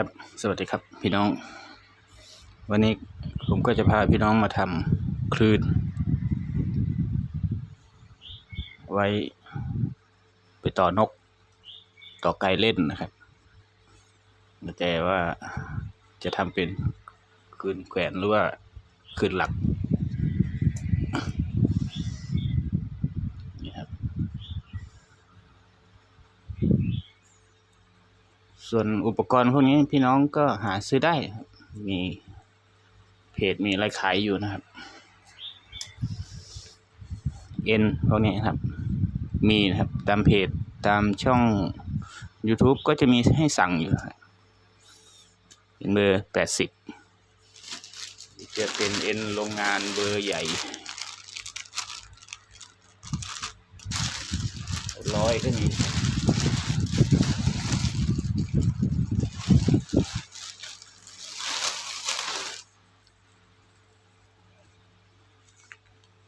ครับสวัสดีครับพี่น้อง วันนี้ผมก็จะพาพี่น้องมาทำคลื่น ไว้ไปต่อนก ต่อไก่เล่นนะครับ แต่ว่าจะทำเป็นคลื่นแขวนหรือว่าคลื่นหลักนี่ครับ ส่วนอุปกรณ์พวกนี้พี่น้องก็หาซื้อได้ มีเพจมีอะไรขายอยู่นะครับ เอ็นพวกนี้ครับ มีนะครับตามเพจตามช่อง YouTube ก็จะมีให้สั่งอยู่เป็นเบอร์แปดสิบจะเป็นเอ็นโรงงานเบอร์ใหญ่ร้อยก็มี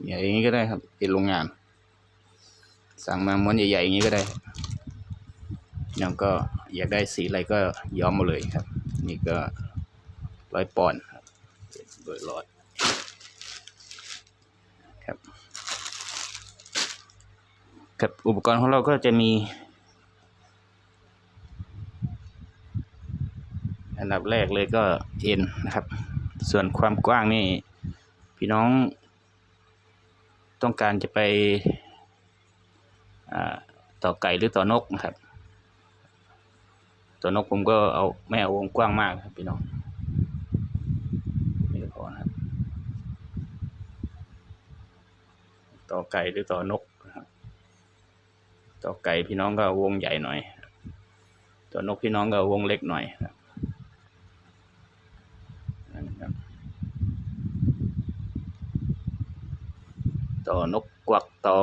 อย่าง นี้ก็ได้ครับเป็นโรงงาน สั่งมาม้วนใหญ่ๆอย่างนี้ก็ได้แล้วก็อยากได้สีอะไรก็ย้อมมาเลยครับ นี่ก็ร้อยปอนด์ครับโดยร้อยครับครับอุปกรณ์ของเราก็จะมี อันดับแรกเลยก็เอ็นนะครับ ส่วนความกว้างนี่พี่น้อง ต้องการจะไปต่อไก่หรือต่อนกนะครับ ต่อนกผมก็เอาไม่เอาวงกว้างมากครับพี่น้องนี่ก็พอนะครับต่อไก่หรือต่อนกนะครับ ต่อไก่พี่น้องก็วงใหญ่หน่อย ต่อนกพี่น้องก็วงเล็กหน่อยครับนะ ต่อนกกวักต่อ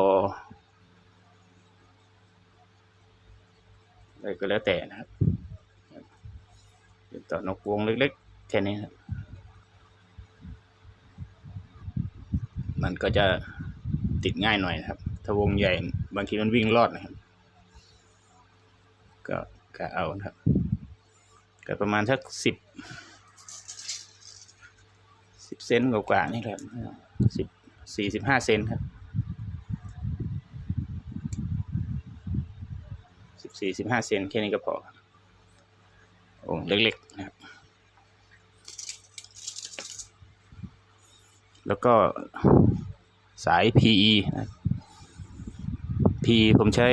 อะไรก็แล้วแต่นะครับต่อนกวงเล็กๆแค่นี้ครับมันก็จะติดง่ายหน่อยนะครับ ถ้าวงใหญ่บางทีมันวิ่งรอดนะครับ ก็กะเอานะครับก็ประมาณสักสิบสิบเซนกว่าๆนี่แหละสิบ สี่สิบห้าเซนครับสิบสี่สิบห้าเซนแค่นี้ก็พอครับโอ้เล็กๆนะครับ แล้วก็สาย PE นะ P ผมใช้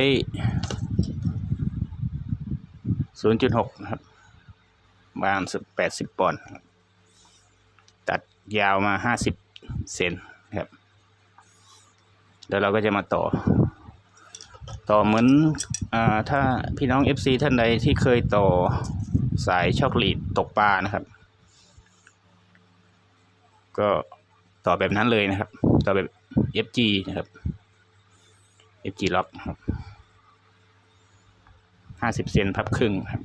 0.6 นะครับประมาณแปดสิบปอนด์ตัดยาวมาห้าสิบเซน ครับแล้วเราก็จะมาต่อ ต่อเหมือนอ่าถ้าพี่น้อง FC ท่านใดที่เคยต่อสายช็อกโกแลตตกปลานะครับ ก็ต่อแบบนั้นเลยนะครับ ต่อแบบ FG นะครับ FG ล็อกครับห้าสิบเซนพับครึ่งครับ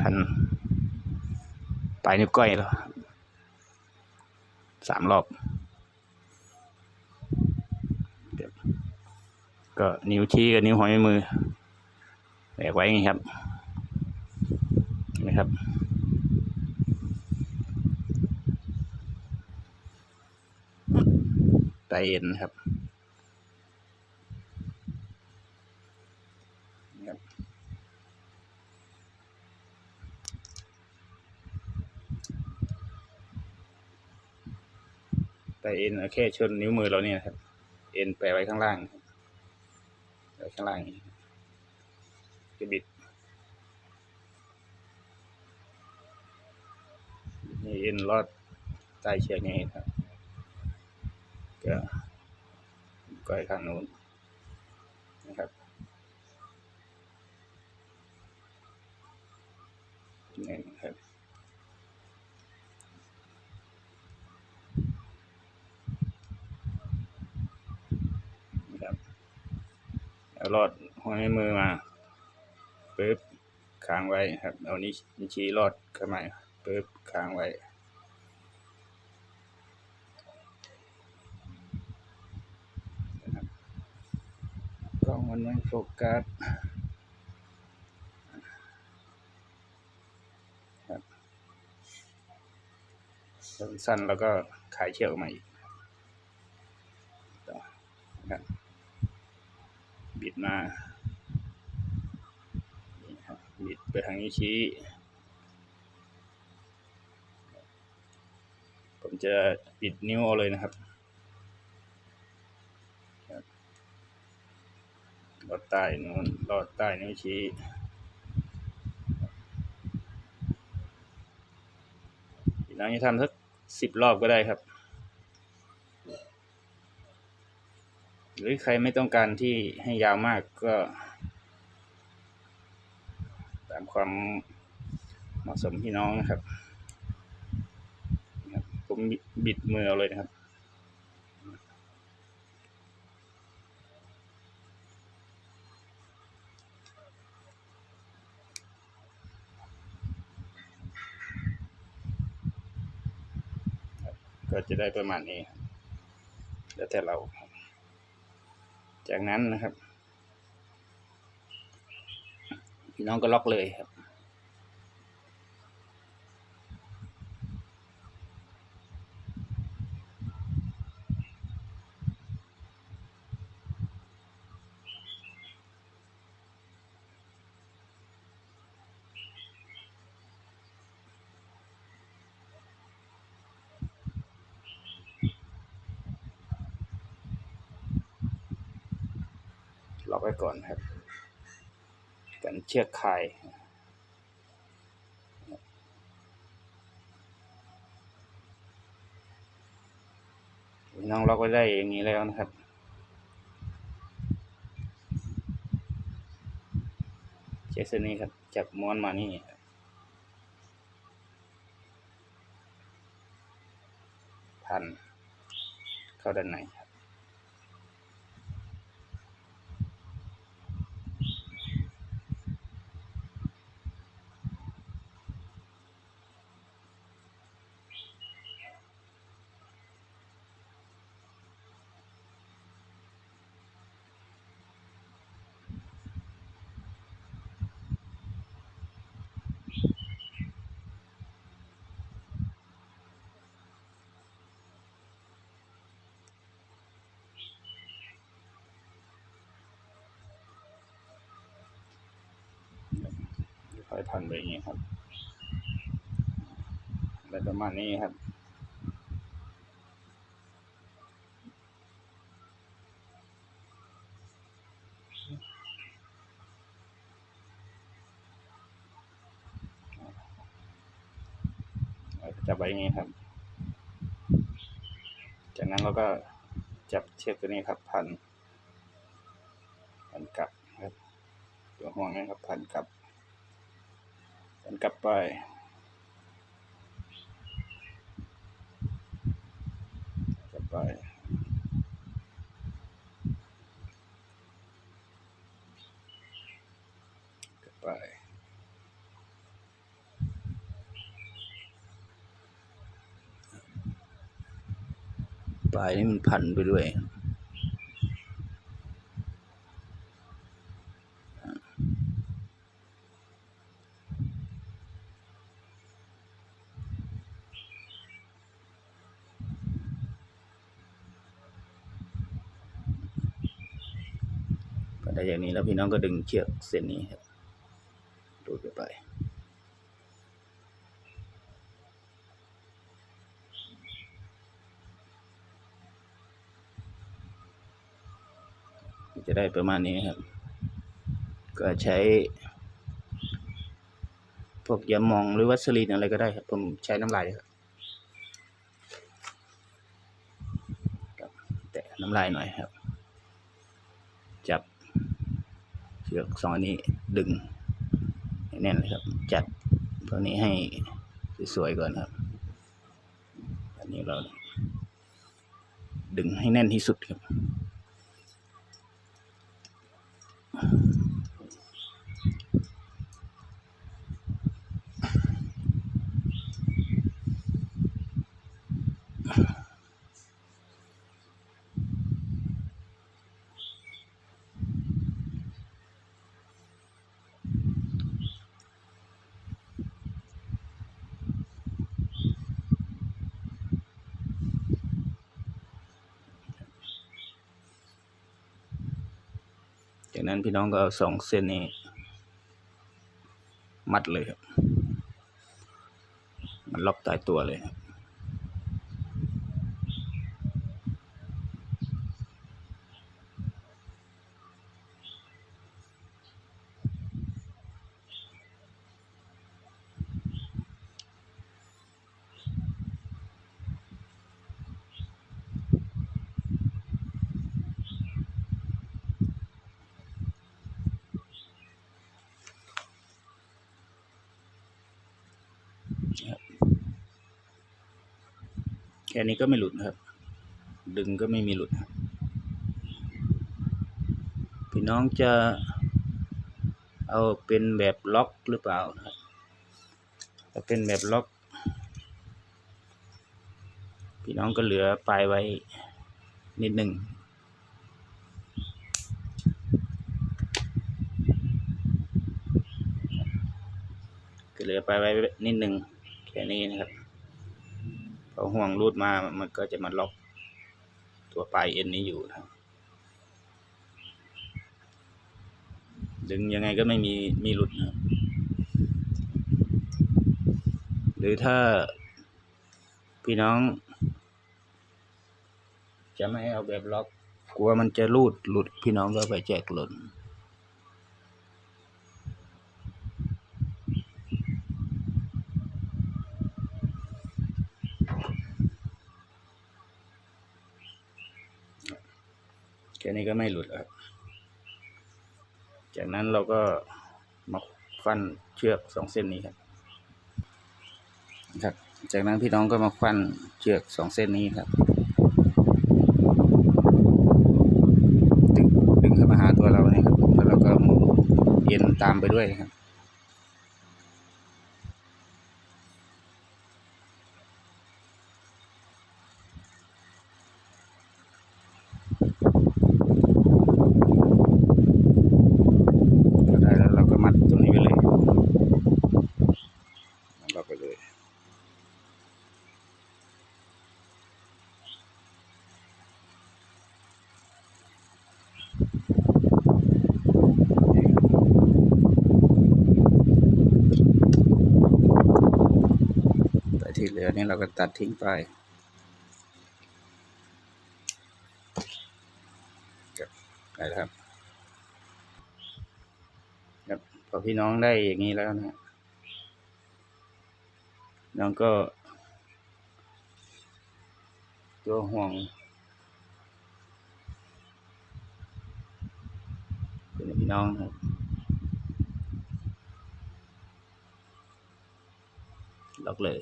พันปลายนิ้วก้อยแล้วสามรอบ ก็นิ้วชี้กับนิ้วหัวแม่มือแบกไว้อย่างครับนะครับ ไตเอ็นครับครับแต่เอ็นแค่ชนนิ้วมือเราเนี่ยครับ เอ็นแปะไว้ข้างล่างครับ ไว้วข้างล่างนี้จะบิดนี่เอ็นรอดใต้เชือกนี้ครับก็ก้อยข้างโน้นนะครับนี่ครับ ลอดห้อยมือมาปึ๊บค้างไว้ครับ เอานี้ชี้ลอดขึ้นมาปึ๊บค้างไว้ กล้มันไม่โฟกัสสั้นๆแล้วก็ขายเชี่ยวใหม่ นี้วชี้ ผมจะบิดนิ้วเอาเลยนะครับครับลอดใต้นู้นลอดใต้นิ้วชี้พี่น้องจะทำสักสิบรอบก็ได้ครับ หรือใครไม่ต้องการที่ให้ยาวมากก็ ความเหมาะสมพี่น้องนะครับ ผมบิดมือเอาเลยนะครับ ก็จะได้ประมาณนี้แล้วแต่เรา จากนั้นนะครับ พี่น้องก็ล็อกเลยครับ ล็อกไว้ก่อนครับันเชือกคายน้องล็อกไว้ได้อย่างนี้แล้วนะครับ เชือกเส้นนี้ครับ จับม้วนมานี่ครับพันเข้าด้านใน ครับค่อยพันไปอย่างนี้ครับอะไรประมาณนี้ครับจับไว้อย่างนี้ครับ จากนั้นเราก็จับเชือกตัวนี้ครับพันพันกลับครับตัวห่วงนะครับพันกลับันกลับไป กลับไป กลับไป ปลายนี่มันพันไปด้วย พอได้อย่าง นี้แล้วพี่น้องก็ดึงเชือกเส้นนี้ครับดูดไปจะได้ประมาณนี้ครับ ก็ใช้พวกยามองหรือวัสลีนอะไรก็ได้ครับ ผมใช้น้ำลายครับครับแตะน้ำลายหน่อยครับ จับ เชือกสองอันนี้ดึงแน่นเลยครับ จัดตัวนี้ให้สวยๆก่อนครับ อันนี้เราดึงให้แน่นที่สุดครับ นั้นพี่น้องก็เอาสองเส้นนี้ มัดเลยครับ มันล็อกตายตัวเลยครับ นี้ก็ไม่หลุดนะครับ ดึงก็ไม่มีหลุดครับพี่น้องจะเอาเป็นแบบล็อกหรือเปล่านะครับถ้าเป็นแบบล็อก พี่น้องก็เหลือปลายไว้นิดหนึ่งก็เหลือปลายไว้นิดหนึ่งแค่นี้นะครับ พอห่วงรูดมามันก็จะมาล็อกตัวปลายเอ็นนี้อยู่นะดึงยังไงก็ไม่มีมีหลุดนะหรือถ้าพี่น้อง จะไม่เอาแบบล็อก กลัวมันจะรูดหลุดพี่น้องก็ไปแจกหล่น แค่นี้ก็ไม่หลุดแล้วครับจากนั้นเราก็มาฟันเชือกสองเส้นนี้ครับครับ จากนั้นพี่น้องก็มาฟันเชือกสองเส้นนี้ครับ ดึงดึงเข้ามาหาตัวเราเนี่ยครับแล้วเราก็เย็นตามไปด้วยครับ ก็ได้แล้วเราก็มัดตรงนี้ไปเลยเราไปเลย แต่ที่เหลือนี่เรา ก็ตัดทิ้งไปได้แล้วครับครับพอพี่น้องได้อย่างนี้แล้วนะฮะน้องก็ ตัวห่วงพี่น้องครับล็อกเลย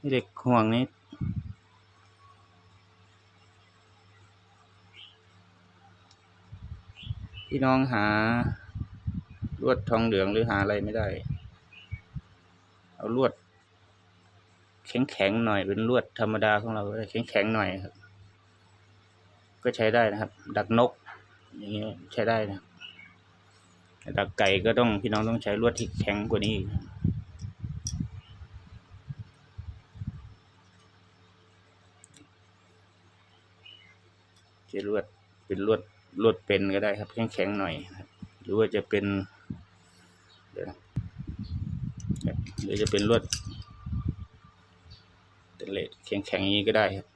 นี่เด็กห่วงนี้พี่น้องหาลวดทองเหลืองหรือหาอะไรไม่ได้ เอาลวด แข็งแข็งๆหน่อยเป็นลวดธรรมดาของเราได้แข็งแข็งๆหน่อยครับ ก็ใช้ได้นะครับ ดักนก อย่างเงี้ยใช้ได้นะแต่ดักไก่ก็ต้องพี่น้องต้องใช้ลวดที่แข็งกว่านี้ อีกใช้ลวดเป็นลวดลวดเป็นก็ได้ครับแข็งแข็งหน่อยหรือว่าจะเป็นหรือจะเป็นลวดเตนเลสแข็งแข็งอย่างนี้ก็ได้ครับ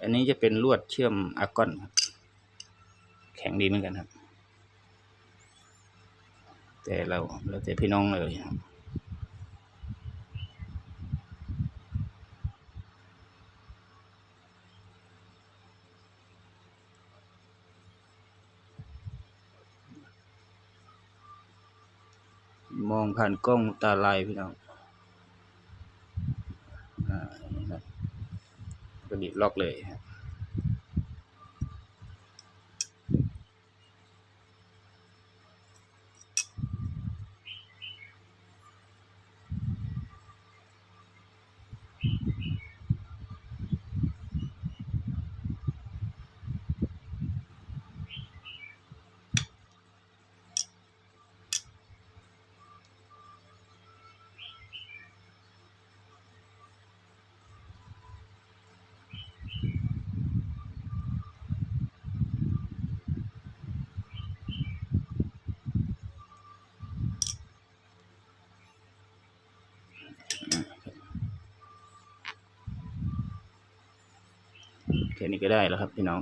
อันนี้จะเป็นลวดเชื่อมอาร์กอนครับแข็งดีเหมือนกันครับ แต่เราเราแต่พี่น้องเลยครับ มองผ่านกล้องตาลายพี่น้องอ่านี่ครับก็ดิล็อกเลยครับ แค่นี้ก็ได้แล้วครับพี่น้อง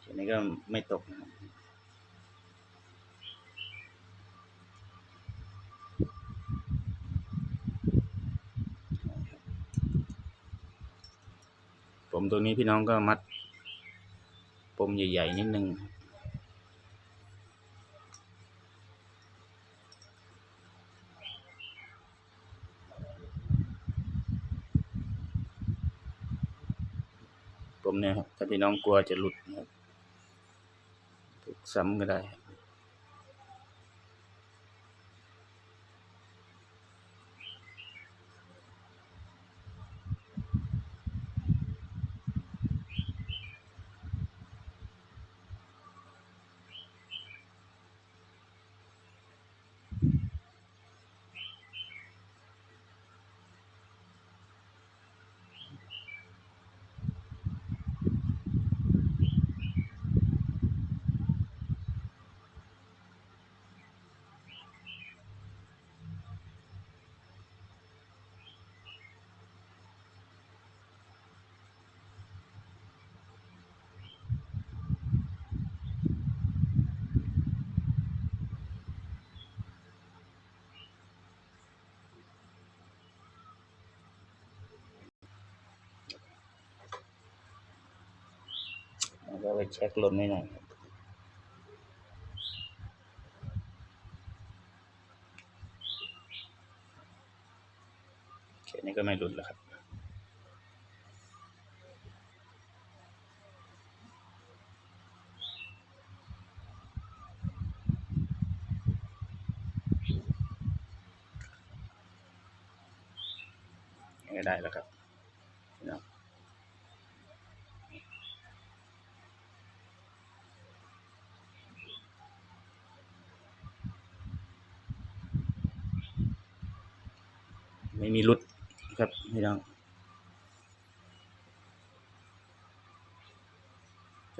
แค่นี้ก็ไม่ตกนะครับผมตัวนี้พี่น้องก็มัดปมใหญ่ ๆ นิดนึง นะครับถ้าพี่น้องกลัวจะหลุดนะครับฝึกซ้ำก็ได้ ก็ไปเช็คลมนิดหน่อยครับแค่นี้ก็ไม่หลุดแล้วครับ ได้แล้วครับพี่น้องไมีรุดครับพี่น้อง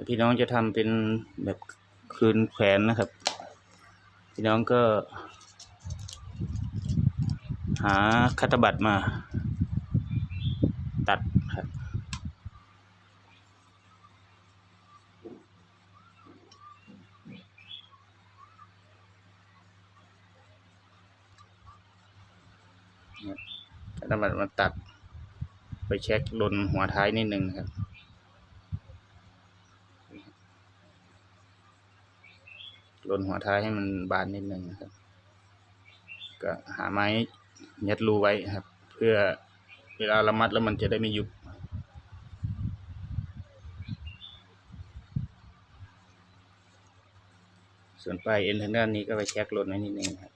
พี่น้องจะทำเป็นแบบคืนแขวนนะครับ พี่น้องก็ หาคัตตบัตรมา ตัดครับ คัตตบัตรมาตัด ไปเช็คลนหัวท้ายนิดนึงครับลนหัวท้ายให้มันบานนิดนึงนะครับ ก็หาไม้ยัดรูไว้ครับ เพื่อเวลาเรามัดแล้วมันจะได้ไม่ยุบส่วนปลายเอ็นทางด้านนี้ก็ไปเช็คลนไว้นิดนึงครับ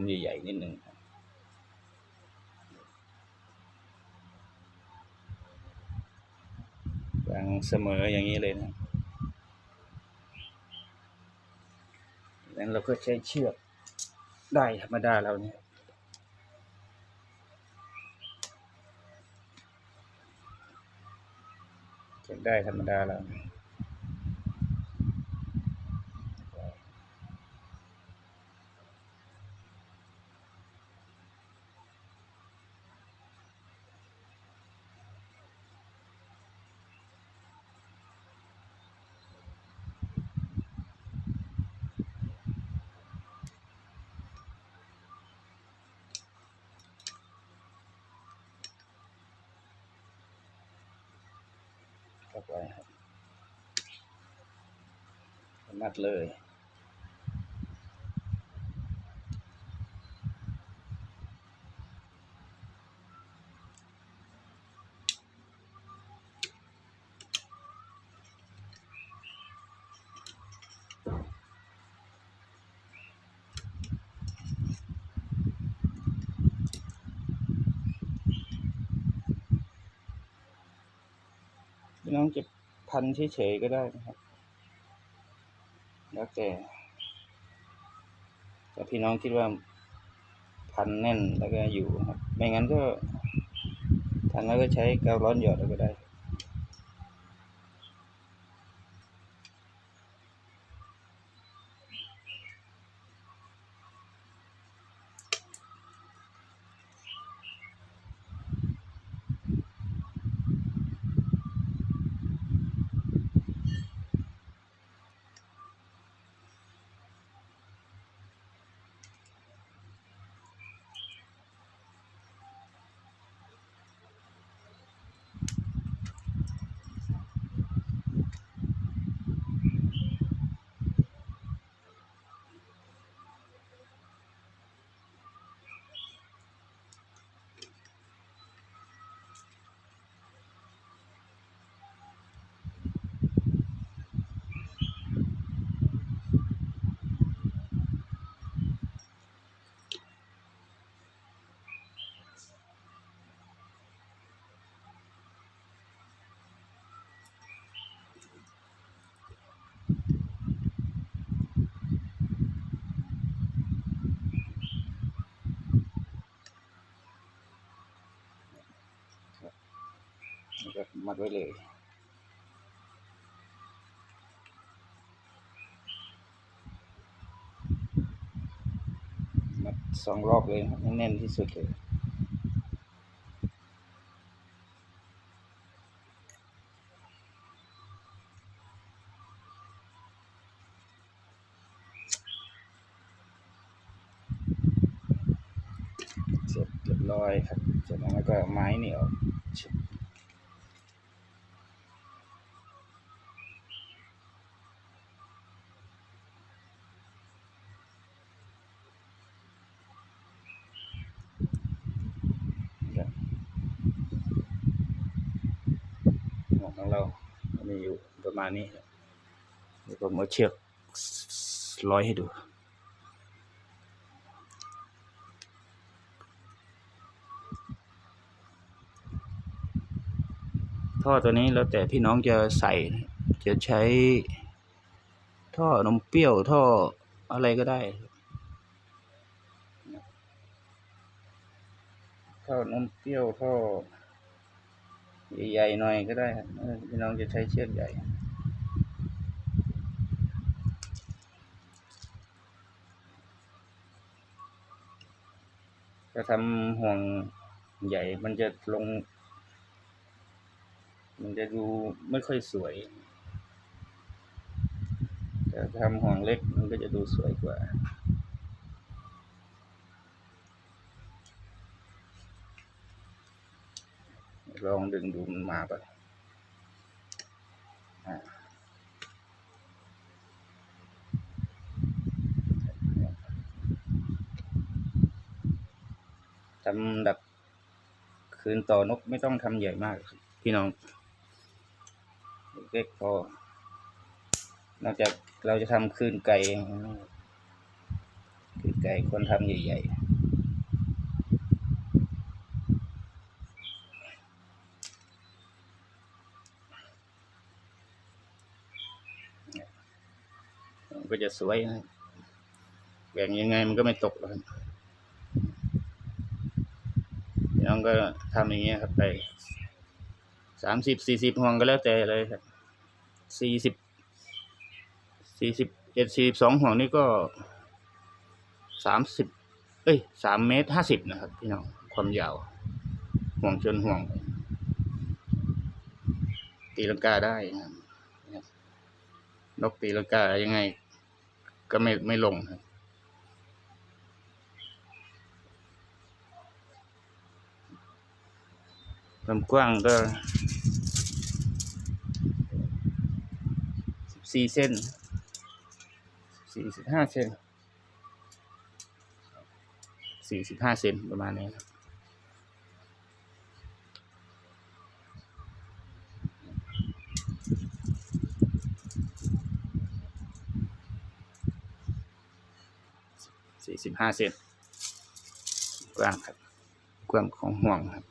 มใหญ่ๆนิดนึงครับวางเสมออย่างนี้เลยนะแล้วเราก็ใช้เชือกได้ธรรมดาเราเนี่ยเชือกได้ธรรมดาเรา นัดเลยน้องจะพันเฉยๆก็ได้นะครับ แล้วแต่แต่พี่น้องคิดว่าพันแน่นแล้วก็อยู่ครับ ไม่งั้นก็พันแล้วก็ใช้กาวร้อนหยอดเอาก็ได้ ก็มัดไว้เลย มัดสองรอบเลยแน่นที่สุดเลยเสร็จเรียบร้อยครับ เสร็จแล้วก็เอาไม้นี่ออกชึบครับหมวกของเรามีอยู่ ประมาณนี้ครับเดี๋ยวผมเอาเชือกร้อยให้ดู ท่อตัวนี้แล้วแต่พี่น้องจะใส่ จะใช้ ท่อนมเปรี้ยวท่ออะไรก็ได้ท่อนมเปรี้ยวท่อ ใหญ่ๆหน่อยก็ได้ครับพี่น้องจะใช้เชือกใหญ่จะทำห่วงใหญ่มันจะลง มันจะดูไม่ค่อยสวยแต่ทำห่วงเล็กมันก็จะดูสวยกว่า ลองดึงดูมันมาปะทำดับคืนต่อนกไม่ต้องทำใหญ่มาก พี่น้องเล็กพอนอกจากเราจะทำคืนไก่ คืนไก่ควรทำใหญ่ๆ ก็จะสวยนะแบ่งยังไงมันก็ไม่ตกหรอกครับพี่น้องก็ทำอย่างเงี้ยครับไปสามสิบสี่สิบห่วงก็แล้วแต่เลยครับสี่สิบสี่สิบเอ็ดสี่สองห่วงนี่ก็สามสิบเอ้ยสามเมตรห้าสิบนะครับพี่น้องความยาวห่วงชนห่วง ตีลังกาได้นะครับนกตีลังกายังไง ก็ไม่ไม่ลงครับความกว้างก็สิบสี่เซนสี่สิบห้าเซนสี่สิบห้าเซนประมาณนี้ครับ ห้าเซนกว้างครับกว้างของห่วงครับ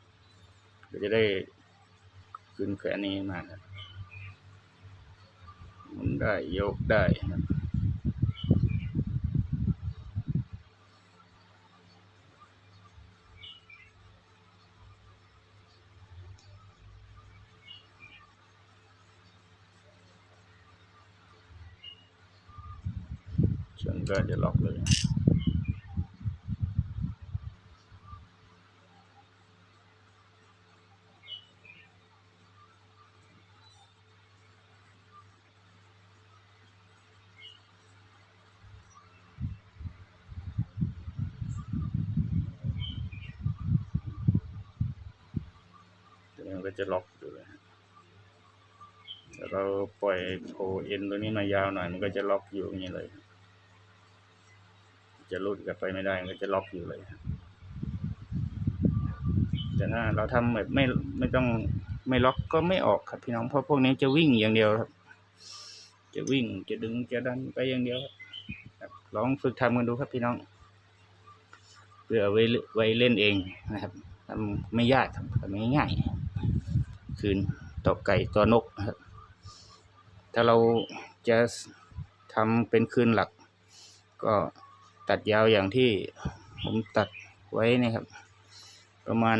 เราจะได้ขึ้นแขนนี้มาครับได้ยกได้ครับชนก็จะล็อกเลย จะล็อกอยู่เลยแต่เราปล่อยโผเอ็นตัวนี้มายาวหน่อย มันก็จะล็อกอยู่อย่างนี้เลย จะรุดกลับไปไม่ได้ มันก็จะล็อกอยู่เลยแต่ถ้าเราทำแบบไม่ไม่ต้องไม่ล็อกก็ไม่ออกครับพี่น้องเพราะพวกนี้จะวิ่งอย่างเดียวครับ จะวิ่งจะดึงจะดันไปอย่างเดียวครับลองฝึกทำกันดูครับพี่น้องเพื่อไว้ไว้เล่นเองนะครับทำไม่ยากทำง่ายๆ คืนต่อไก่ตัวนกครับถ้าเราจะทำเป็นคืนหลัก ก็ตัดยาวอย่างที่ผมตัดไว้นะครับ ประมาณ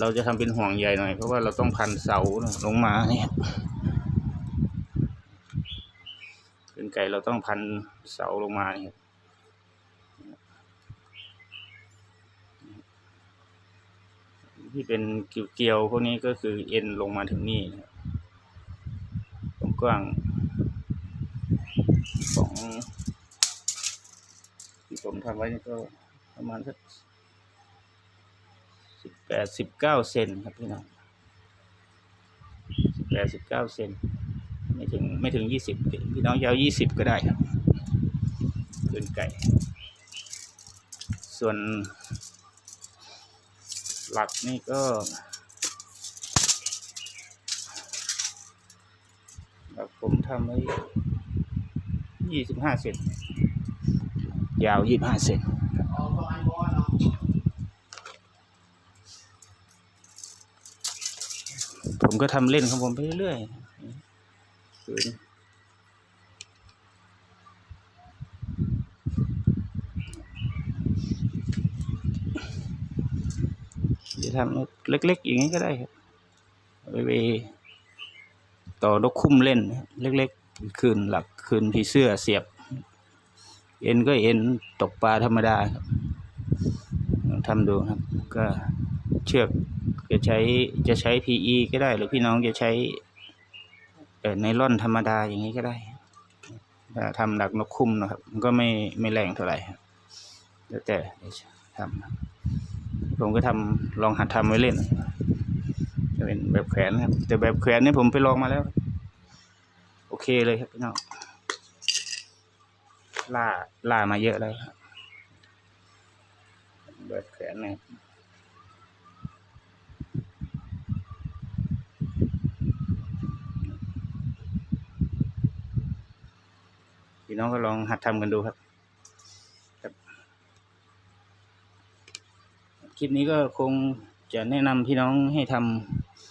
เราจะทำเป็นห่วงใหญ่หน่อย เพราะว่าเราต้องพันเสาลงมาเนี่ยคืนไก่เราต้องพันเสาลงมาเนี่ย ที่เป็นเกลียวๆพวกนี้ก็คือเอ็นลงมาถึงนี่ตรงกว้างของที่ผมทำไว้นี่ก็ประมาณสักสิบแปดสิบเก้าเซนครับพี่น้องสิบแปดสิบเก้าเซนไม่ถึงไม่ถึงยี่สิบพี่น้องยาวยี่สิบก็ได้ครับขึ้นไก่ ส่วน หลักนี่ก็ หลักผมทำไว้ยี่สิบห้าเซนยาวยี่สิบห้าเซนผมก็ทำเล่นของผมไปเรื่อยๆคือจะ ทำเล็ก ๆ อย่างนี้ก็ได้ครับไปต่อนกคุ้มเล่น เล็กๆคืนหลักคืนผีเสื้อเสียบ เอ็นก็เอ็นตกปลาธรรมดาครับทำดูครับ ก็เชือกจะใช้จะใช้ PE ก็ได้ หรือพี่น้องจะใช้เอ่อไนล่อนธรรมดาอย่างนี้ก็ได้ทำหลักนกคุ้มนะครับ มันก็ไม่ไม่แรงเท่าไหร่แล้วแต่ทำ ผมก็ทำลองหัดทำไว้เล่นจะเป็นแบบแขวนครับ แต่แบบแขวนนี่ผมไปลองมาแล้ว โอเคเลยครับพี่น้องล่าล่ามาเยอะแล้วครับแบบแขนนะครับพี่น้องก็ลองหัดทำกันดูครับ คลิปนี้ก็คงจะแนะนำพี่น้องให้ท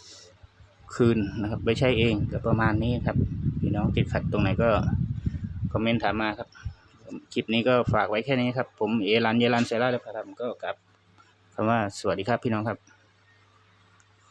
ำคืนนะครับไปใช้เองก็ประมาณนี้ครับ พี่น้องติดขัดตรงไหนก็คอมเมนต์ถามมาครับ คลิปนี้ก็ฝากไว้แค่นี้ครับ ผมเอรันเยรันเซราและพระธรรมก็กลับคำว่าสวัสดีครับพี่น้องครับ